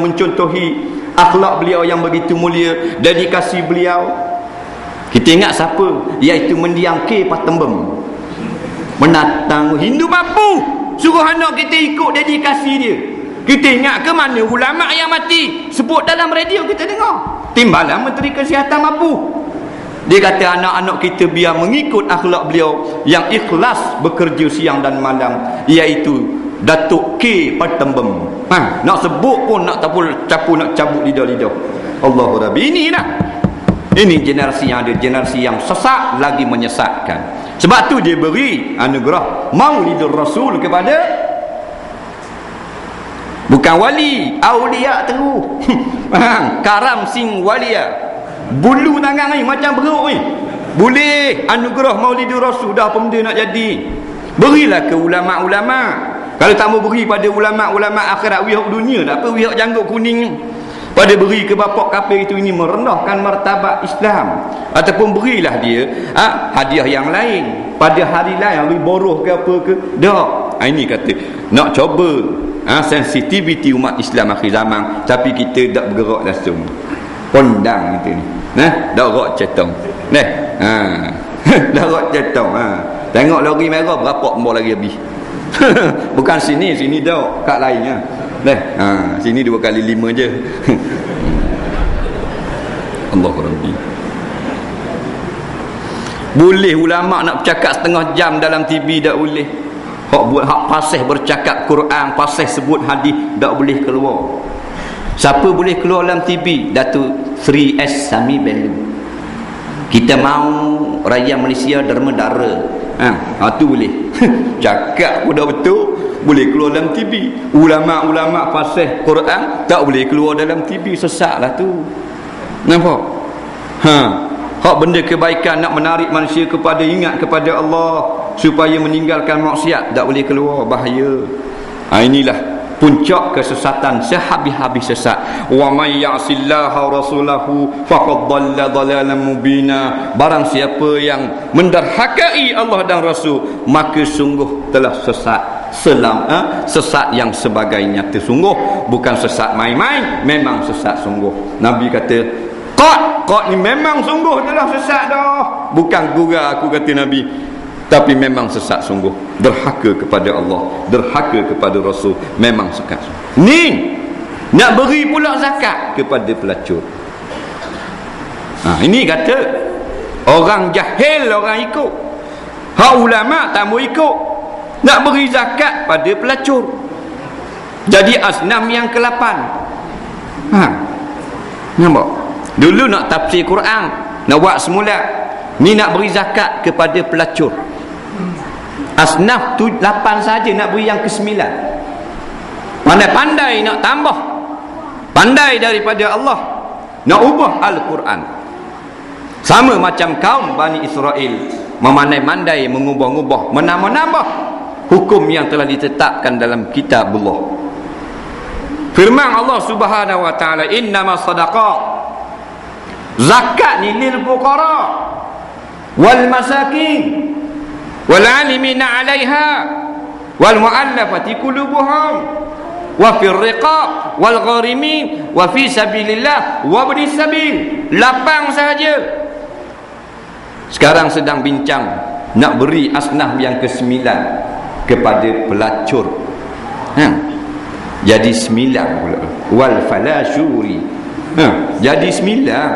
mencontohi akhlak beliau yang begitu mulia dedikasi beliau. Kita ingat siapa? Iaitu mendiang ke patembem. Menatang Hindu mampu suruh anak kita ikut dedikasi dia. Kita ingat ke mana ulama yang mati? Sebut dalam radio kita dengar. Timbalan menteri kesihatan mampu dia kata anak-anak kita biar mengikut akhlak beliau yang ikhlas bekerja siang dan malam iaitu Datuk K Patembem ha, nak sebut pun nak tapul capu nak cabut lidah-lidah Allahu Rabbi. Ini lah ini generasi yang ada generasi yang sesak lagi menyesatkan. Sebab tu dia beri anugerah maulidur rasul kepada bukan wali awliya terus karam sing walia. Bulu tangan ni macam beruk ni. Boleh anugerah maulidur rasul. Dah benda nak jadi? Berilah ke ulama-ulama kalau tak mau beri pada ulama-ulama akhirat wihak dunia tak apa wihak janggut kuning pada beri ke bapak kafir itu ini merendahkan martabat Islam. Ataupun berilah dia ha, hadiah yang lain. Pada hari lain hari boroh ke apa ke tak ha, ini kata nak coba ha, sensitiviti umat Islam akhir zaman tapi kita tak bergerak langsung. Pondang kita ni. Nah dak gerak cetong. Nah ha dak gerak cetong ha tengok lori merah berapa umur lagi habis Bukan sini, sini dah kat lainnya. Dah. Ha, sini dua kali lima je. Allah Rabbi. Boleh ulama nak bercakap setengah jam dalam TV tak boleh. Hak buat hak pasih bercakap Quran, pasih sebut hadis tak boleh keluar. Siapa boleh keluar dalam TV? Datuk 3S Sami Belu. Kita mau raya Malaysia derma dara ha, ha tu boleh. Cakap pun dah betul boleh keluar dalam TV ulama-ulama fasih Quran tak boleh keluar dalam TV sesak lah tu. Nampak? Ha. Hak benda kebaikan nak menarik manusia kepada ingat kepada Allah supaya meninggalkan maksiat tak boleh keluar. Bahaya. Ha, inilah puncak kesesatan sehabis-habis sesat. Wa may ya'sillaha rasulahu faqad dhalla dhalalan mubina. Barang siapa yang menderhakai Allah dan Rasul maka sungguh telah sesat selam eh? sesat yang sebagainya tersungguh. Bukan sesat main-main memang sesat sungguh. Nabi kata qad qad ni memang sungguh telah sesat dah. Bukan gura aku kata nabi tapi memang sesat sungguh. Derhaka kepada Allah derhaka kepada Rasul memang sesat ni nak beri pula zakat kepada pelacur. Ha, ini kata orang jahil orang ikut. Hak ulama tak mau ikut. Nak beri zakat pada pelacur. Jadi asnam yang ke-8 ha. nampak? Dulu nak tafsir Quran nak buat semula. Ni nak beri zakat kepada pelacur Asnaf tu lapan saja nak beri yang ke sembilan. Pandai-pandai nak tambah. Pandai daripada Allah. Nak ubah Al-Quran. Sama macam kaum Bani Israel. Memandai-mandai mengubah-ubah. Menambah-nambah. Hukum yang telah ditetapkan dalam kitab Allah. Firman Allah subhanahu wa ta'ala. Innama sadaqah. Zakat ni lil fuqara. Wal masakin wal alimina 'alaiha wal mu'allafati qulubuhum wa fir riqab wal gharimin wa fi sabilillah wa bi sabil. Lapang saja sekarang sedang bincang nak beri asnaf yang ke-9 kepada pelacur. Ha. Jadi sembilan pula. Wal falashuri. Ha. Jadi sembilan.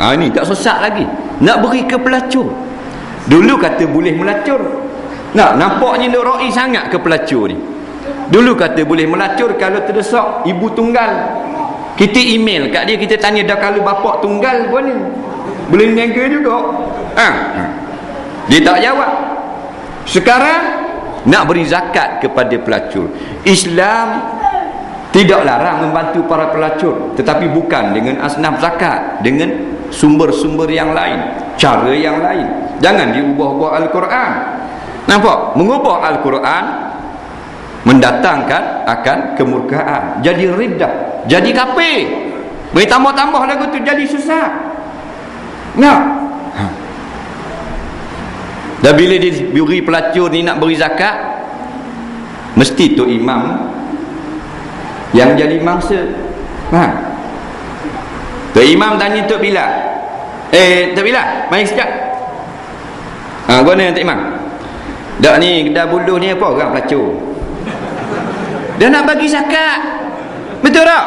Ha ni tak sesat lagi. Nak beri ke pelacur Dulu kata boleh melacur. Nak nampaknya nak roi sangat ke pelacur ni. Dulu kata boleh melacur kalau terdesak ibu tunggal. Kita email kat dia kita tanya dah kalau bapak tunggal pun ni. Boleh niaga juga. Ha. ha. Dia tak jawab. Sekarang nak beri zakat kepada pelacur. Islam tidak larang membantu para pelacur tetapi bukan dengan asnaf zakat dengan sumber-sumber yang lain cara yang lain jangan diubah-ubah Al-Quran nampak mengubah Al-Quran mendatangkan akan kemurkaan jadi ridah jadi kafir beri tambah-tambah lagu tu jadi susah nak ha. dan bila diberi pelacur ni nak beri zakat mesti tu imam yang jadi mangsa Faham? Tok Imam tanya Tok Bilal. Eh, Tok Bilal, mari sekejap. Ha, gua Tok Imam. Dak ni kedai buluh ni apa orang pelacur? Dia nak bagi zakat. Betul tak?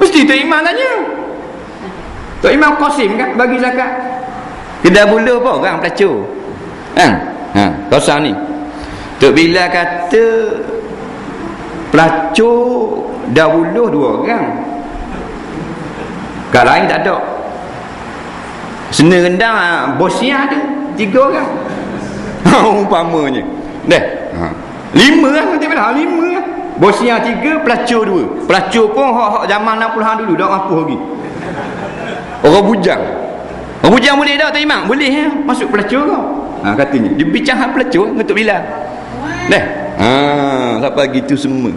Mesti Tok Imam tanya. Tok Imam Qasim kan bagi zakat. Kedai buluh apa orang pelacur? Ha? Ha, kosong ni. Tok Bilal kata pelacur dahulu dua orang kat lain tak ada seni rendang ah, bosnya ada tiga orang. Umpamanya. Dah ha. lima lah nanti bila lima lah. Bosnya tiga pelacur dua. Pelacur pun hak-hak zaman 60-an dulu tak mampu lagi orang bujang. Orang bujang boleh tak tak imam? Boleh ya. Masuk pelacur kau. Ha, katanya. Dia bincang hak pelacur untuk bila dah ha, sampai gitu semua.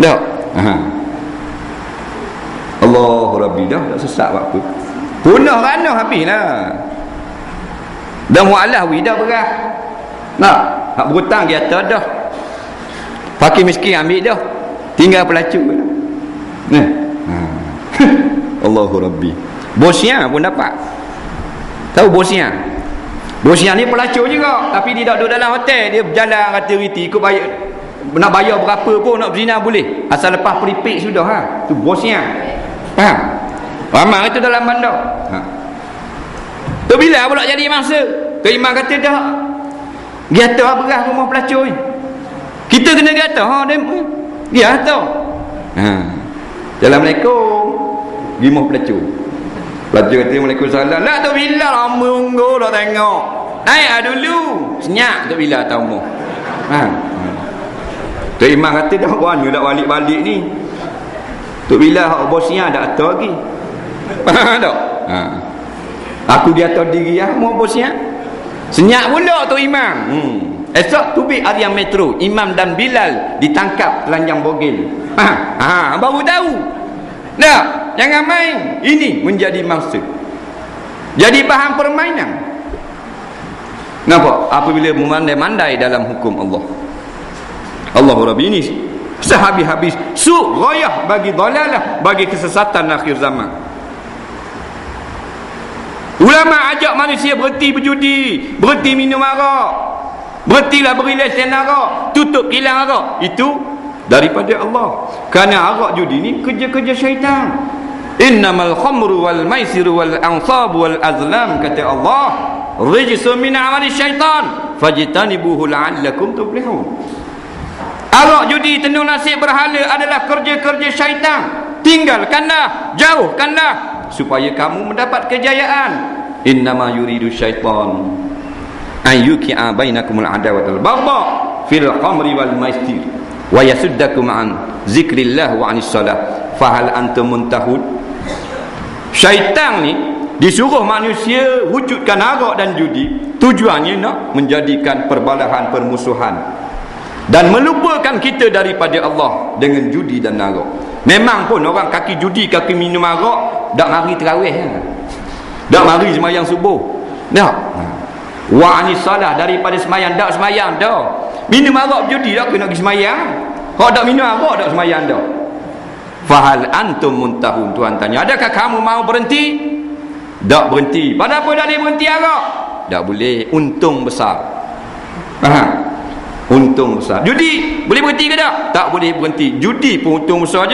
Dah ha. Allah Rabbi dah tak sesak apa punah rana habis lah dah mu'alah dah berah. Nak hak berhutang dia atas dah. Fakir miskin ambil dah. Tinggal pelacur lah nah ha. Allah Rabbi. Bosnya pun dapat. Tahu bosnya bosnya ni pelacur juga tapi dia tak duduk dalam hotel. Dia berjalan kata riti ikut bayar. Nak bayar berapa pun nak berzina boleh. Asal lepas prepay sudah ha. Tu bosnya faham? Ramai itu dalam bandar. Ha. tu bila pula jadi mangsa tu imam kata dah gata beras rumah pelacur ni? Kita kena gata ha dia dia tahu ha. Assalamualaikum. Gimah pelacur. Pelacur kata Waalaikumsalam. Lah tu bila lama unggu dah tengok? Naik lah dulu. Senyap tu bila tahu mu Ha. Tok Imam kata dah mana nak balik-balik ni. Tok Bila hak bosnya ada atas lagi? Faham tak? Ha. Aku di atas diri ya, mau bosnya Senyap pula Tok Imam hmm. Esok tubik Aryan Metro Imam dan Bilal ditangkap telanjang bogel ha. ha. Baru tahu Tak? Jangan main Ini menjadi mangsa Jadi bahan permainan Nampak? Apabila memandai-mandai dalam hukum Allah Allah Rabbi ini sehabis-habis su ghayah bagi dalalah bagi kesesatan akhir zaman ulama ajak manusia berhenti berjudi berhenti minum arak. Berhentilah berilis dan arak tutup kilang arak. Itu daripada Allah. Kerana arak judi ni kerja-kerja syaitan. Innamal khamru wal maisiru wal ansab wal azlam kata Allah. Rijsun min amali syaitan. Fajtanibuhu la'allakum tuflihun. Arak judi tenung nasib berhala adalah kerja-kerja syaitan. Tinggalkanlah, jauhkanlah supaya kamu mendapat kejayaan. Innama yuridu syaitan an yuqi'a bainakumul adawata wal baghdha fil khamri wal maisir wa yasuddakum an zikrillah wa anis salah. Fahal antum muntahud? Syaitan ni disuruh manusia wujudkan arak dan judi tujuannya nak menjadikan perbalahan permusuhan dan melupakan kita daripada Allah dengan judi dan narak memang pun orang kaki judi kaki minum arak tak mari terawih ya? Tak mari semayang subuh. Tak wa anis salah daripada semayang. Tak semayang tak minum arak judi tak kena pergi semayang. Kalau tak minum arak tak semayang tak fahal antum muntahun Tuhan tanya. Adakah kamu mau berhenti? Tak berhenti. Pada apa dah berhenti arak tak boleh. Untung besar. Faham untung besar. Judi boleh berhenti ke tak tak boleh berhenti. Judi pun untung besar je